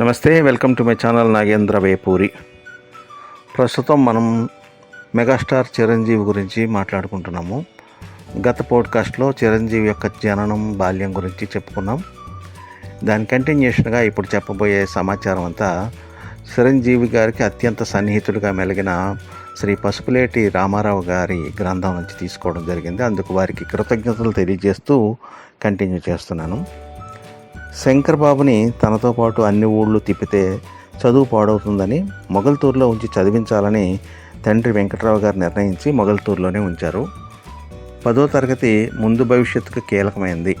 నమస్తే welcome to my channel Nagendra Vepuri. ప్రస్తుతం మనం మెగాస్టార్ చిరంజీవి గురించి మాట్లాడుకుంటున్నాము. గత పోడ్కాస్ట్లో చిరంజీవి యొక్క జననం బాల్యం గురించి చెప్పుకున్నాం. దాని కంటిన్యూషన్గా ఇప్పుడు చెప్పబోయే సమాచారం అంతా చిరంజీవి గారికి అత్యంత సన్నిహితుడిగా మెలిగిన శ్రీ పసుపులేటి రామారావు గారి గ్రంథం నుంచి తీసుకోవడం జరిగింది. అందుకు వారికి కృతజ్ఞతలు తెలియజేస్తూ కంటిన్యూ చేస్తున్నాను. శంకర్ బాబుని తనతో పాటు అన్ని ఊళ్ళు తిప్పితే చదువు పాడవుతుందని మొగల్తూరులో ఉంచి చదివించాలని తండ్రి వెంకట్రావు గారు నిర్ణయించి మొగల్తూరులోనే ఉంచారు. పదో తరగతి ముందు భవిష్యత్తుకు కీలకమైంది.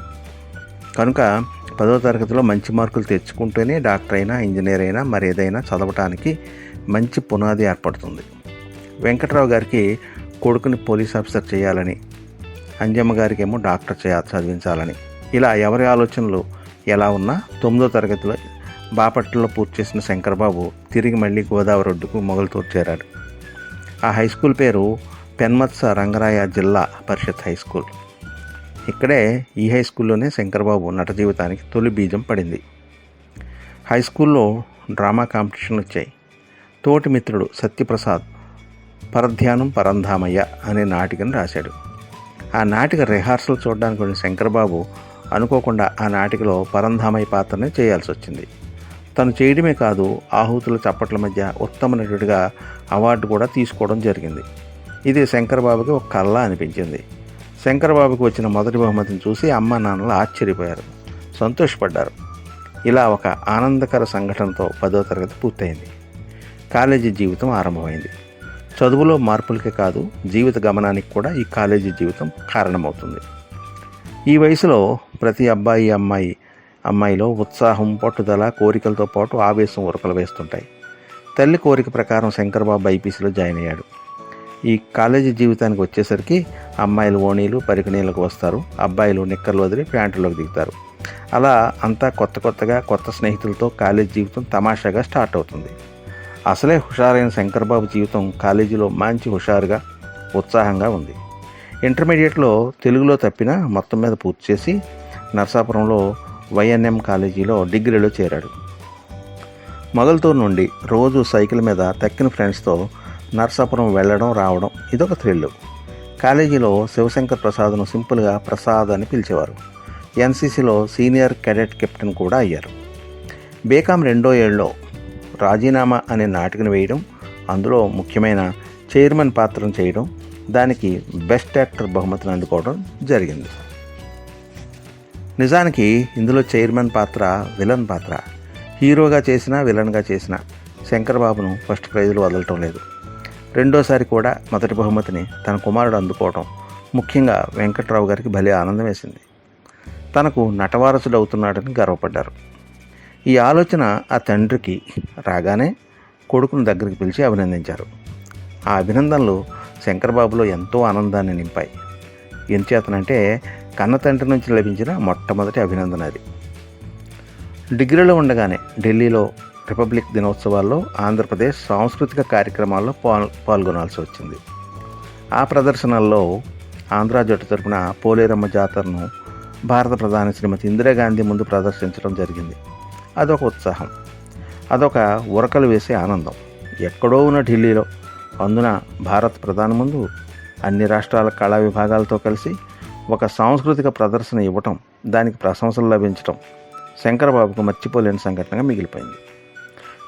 కనుక పదో తరగతిలో మంచి మార్కులు తెచ్చుకుంటేనే డాక్టర్ అయినా ఇంజనీర్ అయినా మరి ఏదైనా చదవటానికి మంచి పునాది ఏర్పడుతుంది. వెంకట్రావు గారికి కొడుకుని పోలీస్ ఆఫీసర్ చేయాలని అంజమ్మ గారికి ఏమో డాక్టర్ చేయాలి చదివించాలని. ఇలా ఎవరి ఆలోచనలు ఎలా ఉన్నా తొమ్మిదో తరగతిలో బాపట్లలో పూర్తి చేసిన శంకర్బాబు తిరిగి మళ్ళీ గోదావరి ఒడ్డుకు మొగలుతో చేరాడు. ఆ హై స్కూల్ పేరు పెన్మత్స రంగరాయ జిల్లా పరిషత్ హై స్కూల్ ఇక్కడే ఈ హై స్కూల్లోనే శంకర్బాబు నట జీవితానికి తొలి బీజం పడింది. హై స్కూల్లో డ్రామా కాంపిటీషన్లు వచ్చాయి. తోటి మిత్రుడు సత్యప్రసాద్ పరధ్యానం పరంధామయ్య అనే నాటికను రాశాడు. ఆ నాటిక రిహార్సల్ చూడడానికి వెళ్ళిన శంకర్బాబు అనుకోకుండా ఆ నాటికలో పరంధామయ్య పాత్రనే చేయాల్సి వచ్చింది. తను చేయడమే కాదు ఆహుతుల చప్పట్ల మధ్య ఉత్తమ నటుడిగా అవార్డు కూడా తీసుకోవడం జరిగింది. ఇది శంకర్బాబుకి ఒక కళ్ళ అనిపించింది. శంకర్బాబుకి వచ్చిన మొదటి బహుమతిని చూసి అమ్మ నాన్నలు ఆశ్చర్యపోయారు సంతోషపడ్డారు. ఇలా ఒక ఆనందకర సంఘటనతో పదో తరగతి పూర్తయింది. కాలేజీ జీవితం ఆరంభమైంది. చదువులో మార్పులకే కాదు జీవిత గమనానికి కూడా ఈ కాలేజీ జీవితం కారణమవుతుంది. ఈ వయసులో ప్రతి అబ్బాయి అమ్మాయి అమ్మాయిలో ఉత్సాహం పట్టుదల కోరికలతో పాటు ఆవేశం ఉరకలు వేస్తుంటాయి. తల్లి కోరిక ప్రకారం శంకర్బాబు ఐపీసీలో జాయిన్ అయ్యాడు. ఈ కాలేజీ జీవితానికి వచ్చేసరికి అమ్మాయిలు ఓణీలు పరికనీళ్ళకు వస్తారు. అబ్బాయిలు నిక్కర్లు వదిలి ప్యాంటులోకి దిగుతారు. అలా అంతా కొత్త కొత్తగా కొత్త స్నేహితులతో కాలేజీ జీవితం తమాషాగా స్టార్ట్ అవుతుంది. అసలే హుషారైన శంకర్బాబు జీవితం కాలేజీలో మంచి హుషారుగా ఉత్సాహంగా ఉంది. ఇంటర్మీడియట్లో తెలుగులో తప్పిన మొత్తం మీద పూర్తి చేసి నర్సాపురంలో వైఎన్ఎం కాలేజీలో డిగ్రీలో చేరాడు. మొదలతో నుండి రోజు సైకిల్ మీద తక్కిన ఫ్రెండ్స్తో నర్సాపురం వెళ్ళడం రావడం ఇదొక థ్రిల్ కాలేజీలో శివశంకర్ ప్రసాద్ను సింపుల్గా ప్రసాద్ అని పిలిచేవారు. ఎన్సీసీలో సీనియర్ కెడెట్ కెప్టెన్ కూడా అయ్యారు. బేకాం రెండో ఏళ్ళలో రాజీనామా అనే నాటికను వేయడం అందులో ముఖ్యమైన చైర్మన్ పాత్రను చేయడం దానికి బెస్ట్ యాక్టర్ బహుమతిని అందుకోవడం జరిగింది. నిజానికి ఇందులో చైర్మన్ పాత్ర విలన్ పాత్ర హీరోగా చేసిన విలన్గా చేసిన శంకర్ బాబును ఫస్ట్ ప్రైజులు వదలటం లేదు. రెండోసారి కూడా మొదటి బహుమతిని తన కుమారుడు అందుకోవటం ముఖ్యంగా వెంకట్రావు గారికి భలే ఆనందం వేసింది తనకు నటవారసుడు అవుతున్నాడని గర్వపడ్డారు. ఈ ఆలోచన ఆ తండ్రికి రాగానే కొడుకును దగ్గరికి పిలిచి అభినందించారు. ఆ అభినందనలు శంకర్బాబులో ఎంతో ఆనందాన్ని నింపాయి. ఎంచేతనంటే కన్న తండ్రి నుంచి లభించిన మొట్టమొదటి అభినందన అది. డిగ్రీలో ఉండగానే ఢిల్లీలో రిపబ్లిక్ దినోత్సవాల్లో ఆంధ్రప్రదేశ్ సాంస్కృతిక కార్యక్రమాల్లో పాల్ పాల్గొనాల్సి వచ్చింది. ఆ ప్రదర్శనల్లో ఆంధ్ర జట్టు తరపున పోలేరమ్మ జాతరను భారత ప్రధాని శ్రీమతి ఇందిరాగాంధీ ముందు ప్రదర్శించడం జరిగింది. అదొక ఉత్సాహం. అదొక ఉరకలు వేసే ఆనందం. ఎక్కడో ఉన్న ఢిల్లీలో అందున భారత ప్రధాని ముందు అన్ని రాష్ట్రాల కళా విభాగాలతో కలిసి ఒక సాంస్కృతిక ప్రదర్శన ఇవ్వటం దానికి ప్రశంసలు లభించటం శంకరబాబుకు మర్చిపోలేని సంఘటనగా మిగిలిపోయింది.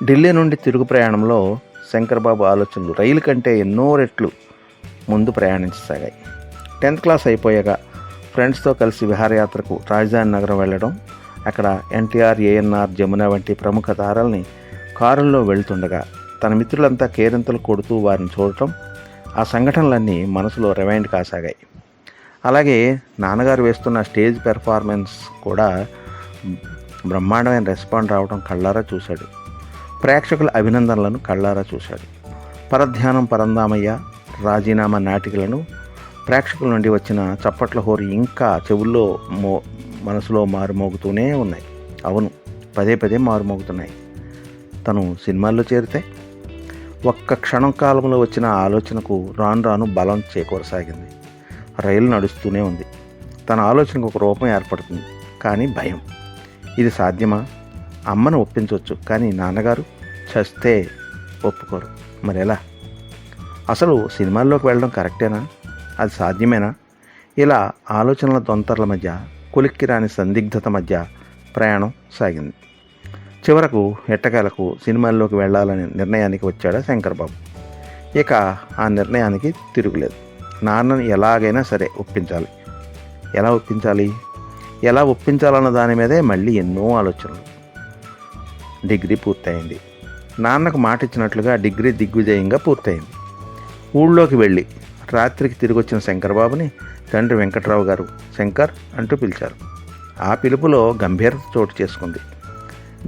ఢిల్లీ నుండి తిరుగు ప్రయాణంలో శంకర్బాబు ఆలోచనలు రైలు కంటే ఎన్నో రెట్లు ముందు ప్రయాణించసాగాయి. టెన్త్ క్లాస్ అయిపోయాక ఫ్రెండ్స్తో కలిసి విహారయాత్రకు రాజధాని నగరం వెళ్ళడం అక్కడ ఎన్టీఆర్ ఏఎన్ఆర్ జమున వంటి ప్రముఖ తారల్ని కారుల్లో వెళ్తుండగా తన మిత్రులంతా కేరింతలు కొడుతూ వారిని చూడటం ఆ సంఘటనలన్నీ మనసులో రివైండ్ కాసాగాయి. అలాగే నాన్నగారు వేస్తున్న స్టేజ్ పెర్ఫార్మెన్స్ కూడా బ్రహ్మాండమైన రెస్పాండ్ రావడం కళ్ళారా చూశాడు. ప్రేక్షకుల అభినందనలను కళ్ళారా చూశాడు. పరధ్యానం పరందామయ్య రాజీనామా నాటికలను ప్రేక్షకుల నుండి వచ్చిన చప్పట్ల హోరు ఇంకా చెవుల్లో మో మనసులో మారుమోగుతూనే ఉన్నాయి. అవును పదే పదే మారుమోగుతున్నాయి. తను సినిమాల్లో చేరితే ఒక్క క్షణం కాలంలో వచ్చిన ఆలోచనకు రాను రాను బలం చేకూరసాగింది. రైలు నడుస్తూనే ఉంది. తన ఆలోచనకు ఒక రూపం ఏర్పడుతుంది. కానీ భయం. ఇది సాధ్యమా? అమ్మను ఒప్పించవచ్చు కానీ నాన్నగారు చస్తే ఒప్పుకోరు. మరి ఎలా అసలు సినిమాల్లోకి వెళ్ళడం కరెక్టేనా? అది సాధ్యమేనా? ఇలా ఆలోచనల తొంతరల మధ్య కొలిక్కి రాని సందిగ్ధత మధ్య ప్రయాణం సాగింది. చివరకు ఎట్టకేలకు సినిమాల్లోకి వెళ్ళాలనే నిర్ణయానికి వచ్చాడు శంకర్బాబు. ఇక ఆ నిర్ణయానికి తిరుగులేదు. నాన్నని ఎలాగైనా సరే ఒప్పించాలి. ఎలా ఒప్పించాలి? ఎలా ఒప్పించాలన్న దాని మీదే మళ్ళీ ఎన్నో ఆలోచనలు. డిగ్రీ పూర్తయింది. నాన్నకు మాట ఇచ్చినట్లుగా డిగ్రీ దిగ్విజయంగా పూర్తయింది. ఊళ్ళోకి వెళ్ళి రాత్రికి తిరిగి వచ్చిన శంకర్బాబుని తండ్రి వెంకట్రావు గారు శంకర్ అంటూ పిలిచారు. ఆ పిలుపులో గంభీరత చోటు చేసుకుంది.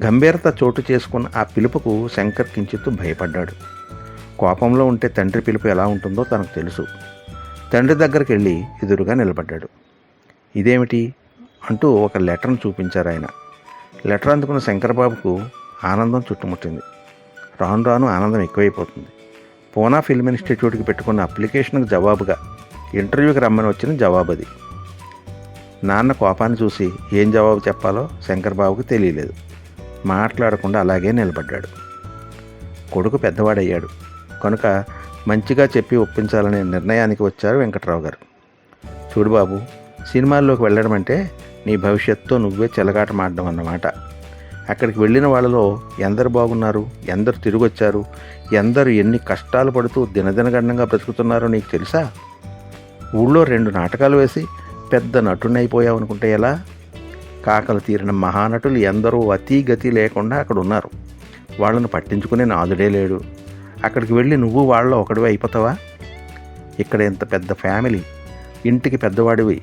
గంభీరత చోటు చేసుకున్న ఆ పిలుపుకు శంకర్ కించిత్తు భయపడ్డాడు. కోపంలో ఉంటే తండ్రి పిలుపు ఎలా ఉంటుందో తనకు తెలుసు. తండ్రి దగ్గరికి వెళ్ళి ఎదురుగా నిలబడ్డాడు. ఇదేమిటి? అంటూ ఒక లెటర్ను చూపించారు ఆయన. లెటర్ అందుకున్న శంకర్బాబుకు ఆనందం చుట్టుముట్టింది. రాను రాను ఆనందం ఎక్కువైపోతుంది. పూనా ఫిల్మ్ ఇన్స్టిట్యూట్కి పెట్టుకున్న అప్లికేషన్కు జవాబుగా ఇంటర్వ్యూకి రమ్మని వచ్చిన జవాబు అది. నాన్న కోపాన్ని చూసి ఏం జవాబు చెప్పాలో శంకర్బాబుకు తెలియలేదు. మాట్లాడకుండా అలాగే నిలబడ్డాడు. కొడుకు పెద్దవాడయ్యాడు. కనుక మంచిగా చెప్పి ఒప్పించాలనే నిర్ణయానికి వచ్చారు వెంకట్రావు గారు చూడు బాబు సినిమాల్లోకి వెళ్ళడం అంటే నీ భవిష్యత్తుతో నువ్వే చెలగాటమాడడం అన్నమాట. అక్కడికి వెళ్ళిన వాళ్ళలో ఎందరు బాగున్నారు ఎందరు తిరిగొచ్చారు ఎందరు ఎన్ని కష్టాలు పడుతూ దినదినగండంగా బ్రతుకుతున్నారో నీకు తెలుసా? ఊళ్ళో రెండు నాటకాలు వేసి పెద్ద నటునైపోయావు అనుకుంటే ఎలా? కాకలు తీరిన మహానటులు ఎందరో అతీ గతి లేకుండా అక్కడ ఉన్నారు. వాళ్ళను పట్టించుకునే నాదుడే లేడు. అక్కడికి వెళ్ళి నువ్వు వాళ్ళలో ఒకడివి అయిపోతావా? ఇక్కడ ఇంత పెద్ద ఫ్యామిలీ. ఇంటికి పెద్దవాడివి.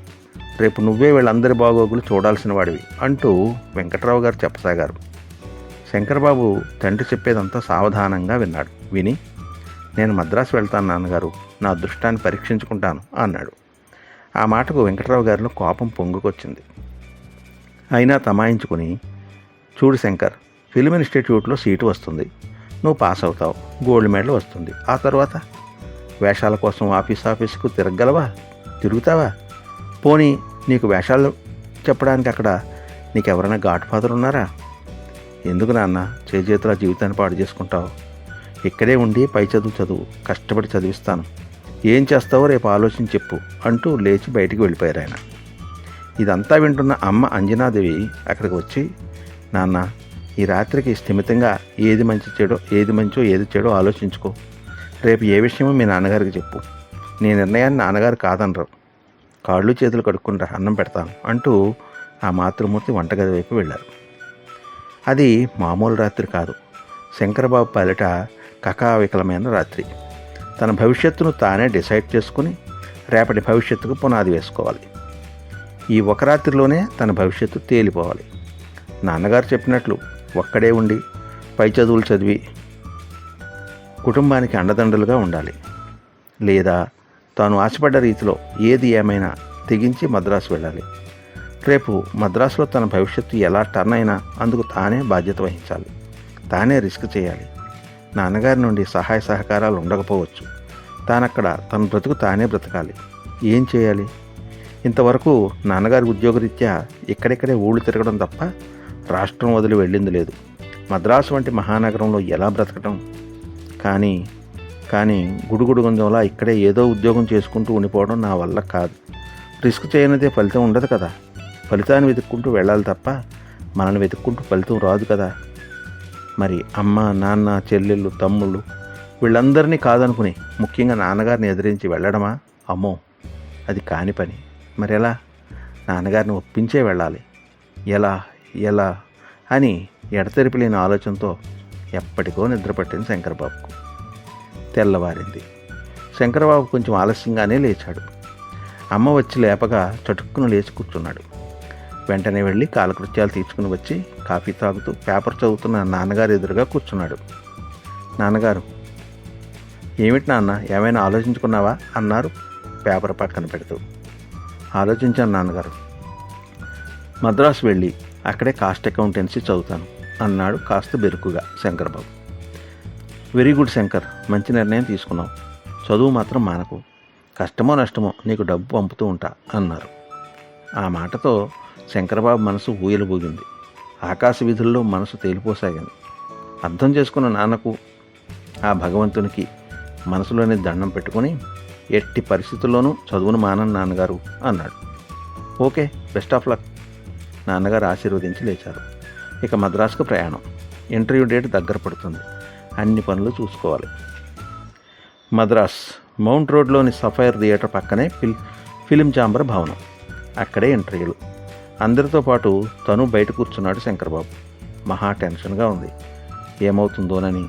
రేపు నువ్వే వీళ్ళందరి బాగోగులు చూడాల్సిన వాడివి అంటూ వెంకట్రావు గారు చెప్పసాగారు. శంకర్బాబు తండ్రి చెప్పేదంతా సావధానంగా విన్నాడు. విని నేను మద్రాసు వెళ్తాను నాన్నగారు. నా అదృష్టాన్ని పరీక్షించుకుంటాను అన్నాడు. ఆ మాటకు వెంకట్రావు గారిలో కోపం పొంగుకొచ్చింది. అయినా తమాయించుకుని చూడు శంకర్ ఫిల్మ్ ఇన్స్టిట్యూట్లో సీటు వస్తుంది. నువ్వు పాస్ అవుతావు. గోల్డ్ మెడల్ వస్తుంది. ఆ తర్వాత వేషాల కోసం ఆఫీస్ ఆఫీస్కు తిరగలవా తిరుగుతావా? పోనీ నీకు వేషాలు చెప్పడానికి అక్కడ నీకు ఎవరైనా గాడ్ ఫాదర్ ఉన్నారా? ఎందుకు నాన్న? చేతుల జీవితాన్ని పాడు చేసుకుంటావు. ఇక్కడే ఉండి పై చదువు చదువు. కష్టపడి చదివిస్తాను. ఏం చేస్తావో రేపు ఆలోచించి చెప్పు అంటూ లేచి బయటికి వెళ్ళిపోయారు ఆయన. ఇదంతా వింటున్న అమ్మ అంజనాదేవి అక్కడికి వచ్చి నాన్న ఈ రాత్రికి స్థిమితంగా ఏది మంచి చెడో ఏది మంచో ఏది చెడో ఆలోచించుకో. రేపు ఏ విషయమో మీ నాన్నగారికి చెప్పు. నీ నిర్ణయాన్ని నాన్నగారు కాదనరు. కాళ్ళు చేతులు కడుక్కుంటా అన్నం పెడతాను అంటూ ఆ మాతృమూర్తి వంటగది వైపు వెళ్ళారు. అది మామూలు రాత్రి కాదు. శంకరబాబు పాలిట కకావికలమైన రాత్రి. తన భవిష్యత్తును తానే డిసైడ్ చేసుకుని రేపటి భవిష్యత్తుకు పునాది వేసుకోవాలి. ఈ ఒక రాత్రిలోనే తన భవిష్యత్తు తేలిపోవాలి. నాన్నగారు చెప్పినట్లు ఒక్కడే ఉండి పై చదువులు చదివి కుటుంబానికి అండదండలుగా ఉండాలి. లేదా తాను ఆశపడ్డ రీతిలో ఏది ఏమైనా తెగించి మద్రాసు వెళ్ళాలి. రేపు మద్రాసులో తన భవిష్యత్తు ఎలా టర్న్ అయినా అందుకు తానే బాధ్యత వహించాలి. తానే రిస్క్ చేయాలి. నాన్నగారి నుండి సహాయ సహకారాలు ఉండకపోవచ్చు. తానక్కడ తన బ్రతుకు తానే బ్రతకాలి. ఏం చేయాలి? ఇంతవరకు నాన్నగారి ఉద్యోగరీత్యా ఇక్కడిక్కడే ఊళ్ళు తిరగడం తప్ప రాష్ట్రం వదిలి వెళ్ళింది లేదు. మద్రాసు వంటి మహానగరంలో ఎలా బ్రతకటం? కానీ కానీ గుడుగుడు గుంజంలా ఇక్కడే ఏదో ఉద్యోగం చేసుకుంటూ ఉండిపోవడం నా వల్ల కాదు. రిస్క్ చేయనిదే ఫలితం ఉండదు కదా. ఫలితాన్ని వెతుక్కుంటూ వెళ్ళాలి తప్ప మనల్ని వెతుక్కుంటూ ఫలితం రాదు కదా. మరి అమ్మ నాన్న చెల్లెళ్ళు తమ్ముళ్ళు వీళ్ళందరినీ కాదనుకుని ముఖ్యంగా నాన్నగారిని ఎదిరించి వెళ్ళడమా? అమ్మో అది కాని పని. మరి ఎలా నాన్నగారిని ఒప్పించే వెళ్ళాలి. ఎలా? ఎలా? అని ఎడతెరిపి లేని ఆలోచనతో ఎప్పటికో నిద్రపట్టింది శంకరబాబుకు. తెల్లవారింది. శంకరబాబు కొంచెం ఆలస్యంగానే లేచాడు. అమ్మ వచ్చి లేపగా చటుక్కును లేచి కూర్చున్నాడు. వెంటనే వెళ్ళి కాలకృత్యాలు తీసుకుని వచ్చి కాఫీ తాగుతూ పేపర్ చదువుతున్న నాన్నగారు ఎదురుగా కూర్చున్నాడు. నాన్నగారు ఏమిటి నాన్న ఏమైనా ఆలోచించుకున్నావా? అన్నారు. పేపర్ పక్కన పెడుతూ. ఆలోచించాను నాన్నగారు. మద్రాసు వెళ్ళి అక్కడే కాస్ట్ అకౌంటెన్సీ చదువుతాను అన్నాడు కాస్త బెరుకుగా శంకర్బాబు. వెరీ గుడ్ శంకర్ మంచి నిర్ణయం తీసుకున్నావు. చదువు మాత్రం మానకు. కష్టమో నష్టమో నీకు డబ్బు పంపుతూ ఉంటా అన్నారు. ఆ మాటతో శంకరబాబు మనసు ఊయలుబూగింది. ఆకాశ విధుల్లో మనసు తేలిపోసాగింది. అర్థం చేసుకున్న నాన్నకు ఆ భగవంతునికి మనసులోనే దండం పెట్టుకొని ఎట్టి పరిస్థితుల్లోనూ చదువును మానని నాన్నగారు అన్నాడు. ఓకే బెస్ట్ ఆఫ్ లక్ నాన్నగారు ఆశీర్వదించి లేచారు. ఇక మద్రాసుకు ప్రయాణం. ఇంటర్వ్యూ డేట్ దగ్గర పడుతుంది. అన్ని పనులు చూసుకోవాలి. మద్రాస్ మౌంట్ రోడ్లోని సఫైర్ థియేటర్ పక్కనే ఫిల్ ఫిలిం చాంబర్ భవనం. అక్కడే ఇంటర్వ్యూలు. అందరితో పాటు తను బయట కూర్చున్నాడు శంకర్బాబు. మహా టెన్షన్గా ఉంది. ఏమవుతుందోనని.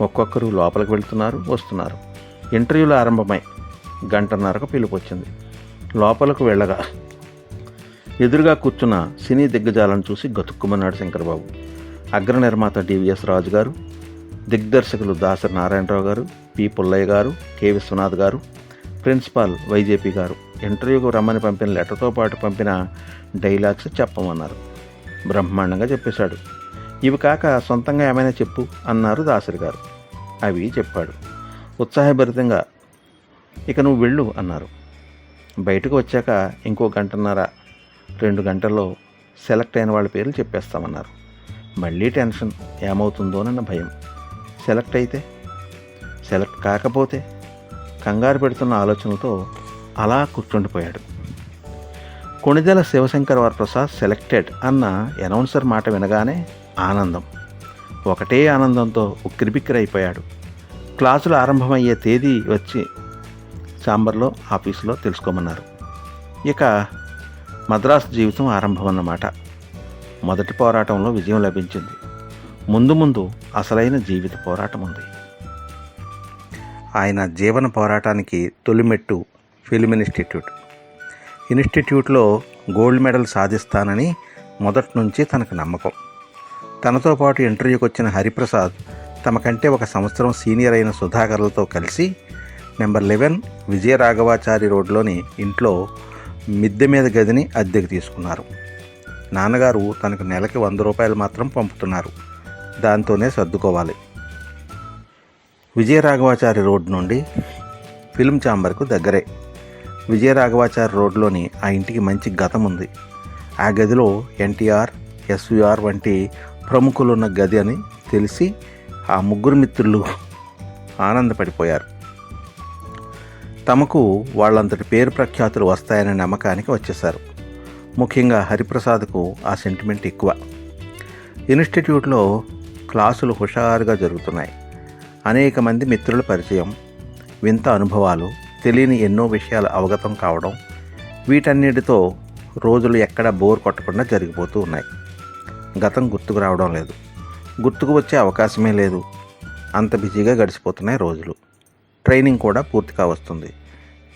ఒక్కొక్కరు లోపలికి వెళ్తున్నారు వస్తున్నారు. ఇంటర్వ్యూలు ఆరంభమై గంటన్నరకు పిలుపు వచ్చింది లోపలకు వెళ్ళగా ఎదురుగా కూర్చున్న సినీ దిగ్గజాలను చూసి గతుక్కుమన్నాడు శంకర్బాబు. అగ్ర నిర్మాత డివిఎస్ రాజు గారు దిగ్దర్శకులు దాసరి నారాయణరావు గారు పి పుల్లయ్య గారు కె విశ్వనాథ్ గారు ప్రిన్సిపాల్ వైజేపీ గారు ఇంటర్వ్యూకు రమ్మని పంపిన లెటర్తో పాటు పంపిన డైలాగ్స్ చెప్పమన్నారు. బ్రహ్మాండంగా చెప్పేశాడు. ఇవి కాక సొంతంగా ఏమైనా చెప్పు అన్నారు దాసరి గారు. అవి చెప్పాడు. ఉత్సాహభరితంగా ఇక నువ్వు వెళ్ళు అన్నారు. బయటకు వచ్చాక ఇంకో గంటన్నర రెండు గంటల్లో సెలెక్ట్ అయిన వాళ్ళ పేర్లు చెప్పేస్తామన్నారు. మళ్ళీ టెన్షన్ ఏమవుతుందోనన్న భయం. సెలెక్ట్ అయితే సెలెక్ట్ కాకపోతే కంగారు పెడుతున్న ఆలోచనలతో అలా కూర్చుండిపోయాడు. కొణిదెల శివశంకర్ వరప్రసాద్ సెలెక్టెడ్ అన్న అనౌన్సర్ మాట వినగానే ఆనందం. ఒకటే ఆనందంతో ఉక్కిరిబిక్కిరైపోయాడు. క్లాసులు ఆరంభమయ్యే తేదీ వచ్చి చాంబర్లో ఆఫీసులో తెలుసుకోమన్నారు. ఇక మద్రాసు జీవితం ఆరంభమన్నమాట. మొదటి పోరాటంలో విజయం లభించింది. ముందు ముందు అసలైన జీవిత పోరాటం ఉంది ఆయన జీవన పోరాటానికి తొలిమెట్టు ఫిల్మ్ ఇన్స్టిట్యూట్. ఇన్స్టిట్యూట్లో గోల్డ్ మెడల్ సాధిస్తానని మొదటి నుంచి తనకు నమ్మకం. తనతో పాటు ఇంటర్వ్యూకి వచ్చిన హరిప్రసాద్ తమకంటే ఒక సంవత్సరం సీనియర్ అయిన సుధాకర్లతో కలిసి నెంబర్ లెవెన్ విజయరాఘవాచారి రోడ్లోని ఇంట్లో మిద్దె మీద గదిని అద్దెకు తీసుకున్నారు. నాన్నగారు తనకు నెలకి వంద రూపాయలు మాత్రం పంపుతున్నారు. దాంతోనే సర్దుకోవాలి. విజయరాఘవాచారి రోడ్ నుండి ఫిల్మ్ ఛాంబర్కు దగ్గరే. విజయరాఘవాచారి రోడ్లోని ఆ ఇంటికి మంచి గతం ఉంది. ఆ గదిలో ఎన్టీఆర్ ఎస్విఆర్ వంటి ప్రముఖులున్న గది అని తెలిసి ఆ ముగ్గురు మిత్రులు ఆనందపడిపోయారు. తమకు వాళ్ళంతటి పేరు ప్రఖ్యాతులు వస్తాయనే నమ్మకానికి వచ్చేశారు. ముఖ్యంగా హరిప్రసాద్కు ఆ సెంటిమెంట్ ఎక్కువ. ఇన్స్టిట్యూట్లో క్లాసులు హుషారుగా జరుగుతున్నాయి. అనేక మంది మిత్రుల పరిచయం వింత అనుభవాలు తెలియని ఎన్నో విషయాలు అవగతం కావడం వీటన్నిటితో రోజులు ఎక్కడ బోర్ కొట్టకుండా జరిగిపోతూ ఉన్నాయి. గతం గుర్తుకు రావడం లేదు. గుర్తుకు వచ్చే అవకాశమే లేదు. అంత బిజీగా గడిచిపోతున్నాయి రోజులు. ట్రైనింగ్ కూడా పూర్తిగా వస్తుంది.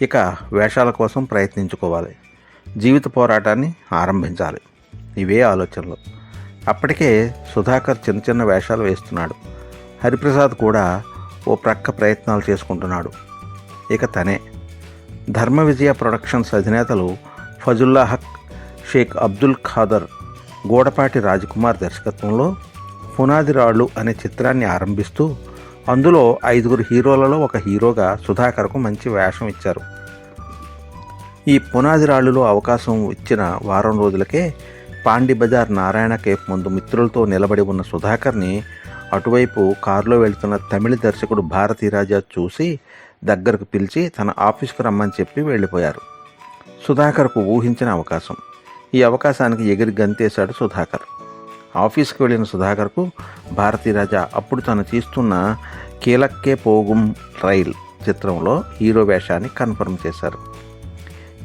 ఇక వేషాల కోసం ప్రయత్నించుకోవాలి. జీవిత పోరాటాన్ని ఆరంభించాలి. ఇవే ఆలోచనలు. అప్పటికే సుధాకర్ చిన్న చిన్న వేషాలు వేస్తున్నాడు. హరిప్రసాద్ కూడా ఓ ప్రక్క ప్రయత్నాలు చేసుకుంటున్నాడు. ఇక తనే. ధర్మ విజయ ప్రొడక్షన్స్ అధినేతలు ఫజుల్లా హక్ షేక్ అబ్దుల్ ఖాదర్ గూడపాటి రాజకుమార్ దర్శకత్వంలో పునాది రాళ్ళు అనే చిత్రాన్ని ఆరంభిస్తూ అందులో ఐదుగురు హీరోలలో ఒక హీరోగా సుధాకర్కు మంచి వేషం ఇచ్చారు. ఈ పునాది రాళ్ళులో అవకాశం ఇచ్చిన వారం రోజులకే పాండి బజార్ నారాయణ కేఫ్ ముందు మిత్రులతో నిలబడి ఉన్న సుధాకర్ని అటువైపు కారులో వెళ్తున్న తమిళ దర్శకుడు భారతీరాజా చూసి దగ్గరకు పిలిచి తన ఆఫీస్కు రమ్మని చెప్పి వెళ్ళిపోయారు. సుధాకర్కు ఊహించిన అవకాశం. ఈ అవకాశానికి ఎగిరి గంతేశాడు సుధాకర్. ఆఫీస్కి వెళ్ళిన సుధాకర్కు భారతీరాజా అప్పుడు తను తీస్తున్న కీలక్కే పోగుం రైల్ చిత్రంలో హీరో వేషాన్ని కన్ఫర్మ్ చేశారు.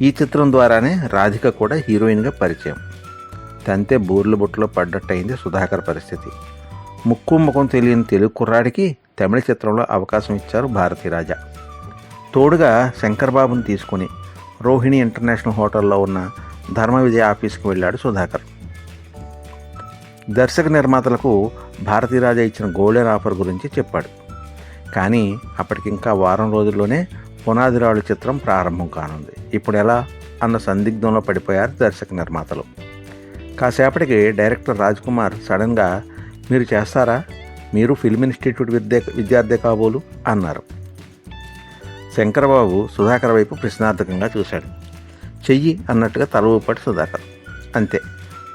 ఈ చిత్రం ద్వారానే రాధిక కూడా హీరోయిన్గా పరిచయం. తంతే బూర్లు బుట్టలో పడ్డట్టయింది సుధాకర్ పరిస్థితి. ముక్కు ముఖం తెలియని తెలుగు కుర్రాడికి తమిళ చిత్రంలో అవకాశం ఇచ్చారు భారతీరాజా తోడుగా శంకర్ బాబుని తీసుకుని రోహిణి ఇంటర్నేషనల్ హోటల్లో ఉన్న ధర్మ విజయ ఆఫీస్కి వెళ్ళాడు సుధాకర్. దర్శక నిర్మాతలకు భారతీరాజా ఇచ్చిన గోల్డెన్ ఆఫర్ గురించి చెప్పాడు. కానీ అప్పటికింకా వారం రోజుల్లోనే పునాదిరాళ్ళు చిత్రం ప్రారంభం కానుంది. ఇప్పుడు ఎలా? అన్న సందిగ్ధంలో పడిపోయారు దర్శక నిర్మాతలు. కాసేపటికి డైరెక్టర్ రాజ్ కుమార్ సడన్గా మీరు చేస్తారా? మీరు ఫిల్మ్ ఇన్స్టిట్యూట్ విద్య విద్యార్థి కాబోలు? అన్నారు. శంకరబాబు సుధాకర్ వైపు ప్రశ్నార్థకంగా చూశాడు. చెయ్యి అన్నట్టుగా తల ఊపాడు సుధాకర్. అంతే.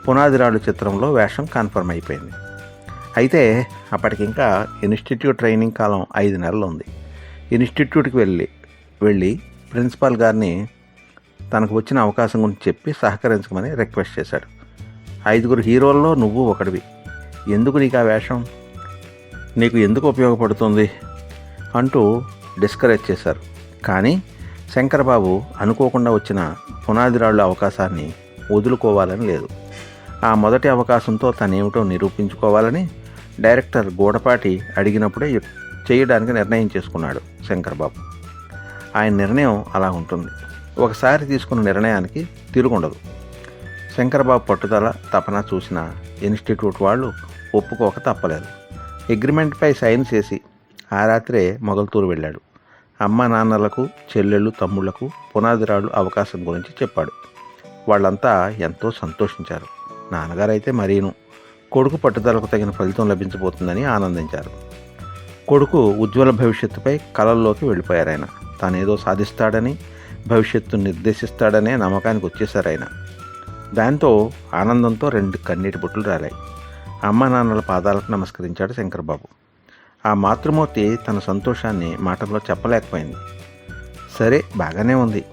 పునాదిరాళ్ళు చిత్రంలో వేషం కన్ఫర్మ్ అయిపోయింది. అయితే అప్పటికింకా ఇన్స్టిట్యూట్ ట్రైనింగ్ కాలం ఐదు నెలలు ఉంది. ఇన్స్టిట్యూట్కి వెళ్ళి వెళ్ళి ప్రిన్సిపాల్ గారిని తనకు వచ్చిన అవకాశం గురించి చెప్పి సహకరించమని రిక్వెస్ట్ చేశాడు. ఐదుగురు హీరోల్లో నువ్వు ఒకడివి. ఎందుకు నీకు ఆ వేషం? నీకు ఎందుకు ఉపయోగపడుతుంది? అంటూ డిస్కరేజ్ చేశారు. కానీ శంకర్బాబు అనుకోకుండా వచ్చిన పునాదిరాళ్ళ అవకాశాన్ని వదులుకోవాలని లేదు. ఆ మొదటి అవకాశంతో తనేమిటో నిరూపించుకోవాలని డైరెక్టర్ గూడపాటి అడిగినప్పుడే చేయడానికి నిర్ణయం చేసుకున్నాడు శంకర్బాబు. ఆయన నిర్ణయం అలా ఉంటుంది. ఒకసారి తీసుకున్న నిర్ణయానికి తిరుగుండదు. శంకర్బాబు పట్టుదల తపన చూసిన ఇన్స్టిట్యూట్ వాళ్ళు ఒప్పుకోక తప్పలేదు. అగ్రిమెంట్పై సైన్ చేసి ఆ రాత్రే మొగల్తూరు వెళ్ళాడు. అమ్మ నాన్నలకు చెల్లెళ్ళు తమ్ముళ్ళకు పునాదిరాళ్ళు అవకాశం గురించి చెప్పాడు. వాళ్ళంతా ఎంతో సంతోషించారు. నాన్నగారు అయితే మరీను. కొడుకు పట్టుదలకు తగిన ఫలితం లభించబోతుందని ఆనందించారు. కొడుకు ఉజ్వల భవిష్యత్తుపై కలల్లోకి వెళ్ళిపోయారు ఆయన తానేదో సాధిస్తాడని భవిష్యత్తు నిర్దేశిస్తాడనే నమ్మకానికి వచ్చేశారు ఆయన దాంతో ఆనందంతో రెండు కన్నీటి బొట్లు రాలాయి. అమ్మ నాన్నల పాదాలకు నమస్కరించాడు శంకర్బాబు. ఆ మాతృమూర్తి తన సంతోషాన్ని మాటల్లో చెప్పలేకపోయింది. సరే బాగానే ఉంది.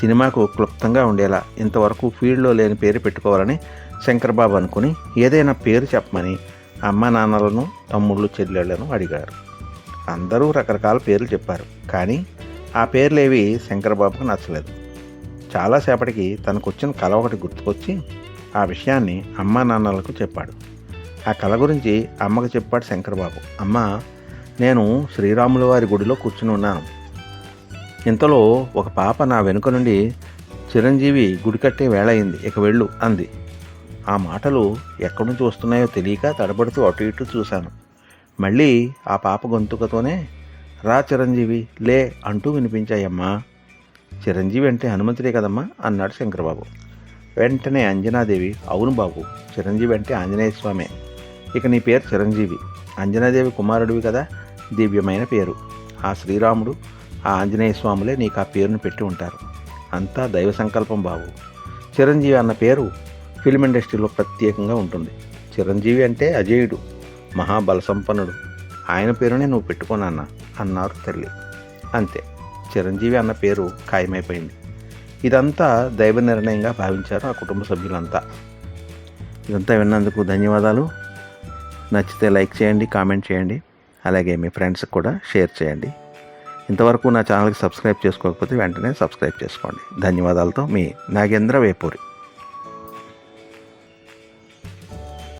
సినిమాకు క్లుప్తంగా ఉండేలా ఇంతవరకు ఫీల్డ్లో లేని పేరు పెట్టుకోవాలని శంకర్బాబు అనుకుని ఏదైనా పేరు చెప్పమని అమ్మ నాన్నలను తమ్ముళ్ళు చెల్లెళ్ళను అడిగారు. అందరూ రకరకాల పేర్లు చెప్పారు. కానీ ఆ పేర్లేవి శంకర్బాబుకు నచ్చలేదు. చాలాసేపటికి తనకు వచ్చిన కళ ఒకటి గుర్తుకొచ్చి ఆ విషయాన్ని అమ్మా నాన్నలకు చెప్పాడు. ఆ కళ గురించి అమ్మకు చెప్పాడు శంకర్బాబు. అమ్మ నేను శ్రీరాముల వారి గుడిలో కూర్చుని ఉన్నాను. ఇంతలో ఒక పాప నా వెనుక నుండి చిరంజీవి గుడి కట్టే వేళ అయింది. ఇక వెళ్ళు అంది. ఆ మాటలు ఎక్కడి నుంచి వస్తున్నాయో తెలియక తడబడుతూ అటు ఇటు చూశాను. మళ్ళీ ఆ పాప గొంతుకతోనే రా చిరంజీవి లే అంటూ వినిపించాయమ్మా. చిరంజీవి అంటే హనుమంతుడే కదమ్మా అన్నాడు శంకరబాబు. వెంటనే అంజనాదేవి అవును బాబు చిరంజీవి అంటే ఆంజనేయ స్వామే. ఇక నీ పేరు చిరంజీవి. అంజనాదేవి కుమారుడివి కదా దివ్యమైన పేరు. ఆ శ్రీరాముడు ఆ ఆంజనేయ స్వాములే నీకు ఆ పేరును పెట్టి ఉంటారు. అంతా దైవ సంకల్పం బాబు. చిరంజీవి అన్న పేరు ఫిల్మ్ ఇండస్ట్రీలో ప్రత్యేకంగా ఉంటుంది. చిరంజీవి అంటే అజేయుడు మహాబల సంపన్నుడు. ఆయన పేరునే నువ్వు పెట్టుకోనన్న అన్నారు తల్లి. అంతే చిరంజీవి అన్న పేరు ఖాయమైపోయింది. ఇదంతా దైవ నిర్ణయంగా భావించారు ఆ కుటుంబ సభ్యులంతా. ఇదంతా విన్నందుకు ధన్యవాదాలు. నచ్చితే లైక్ చేయండి కామెంట్ చేయండి. అలాగే మీ ఫ్రెండ్స్కి కూడా షేర్ చేయండి. ఇంతవరకు నా ఛానల్కి సబ్స్క్రైబ్ చేసుకోకపోతే వెంటనే సబ్స్క్రైబ్ చేసుకోండి. ధన్యవాదాలతో మీ నాగేంద్ర వేపూరి.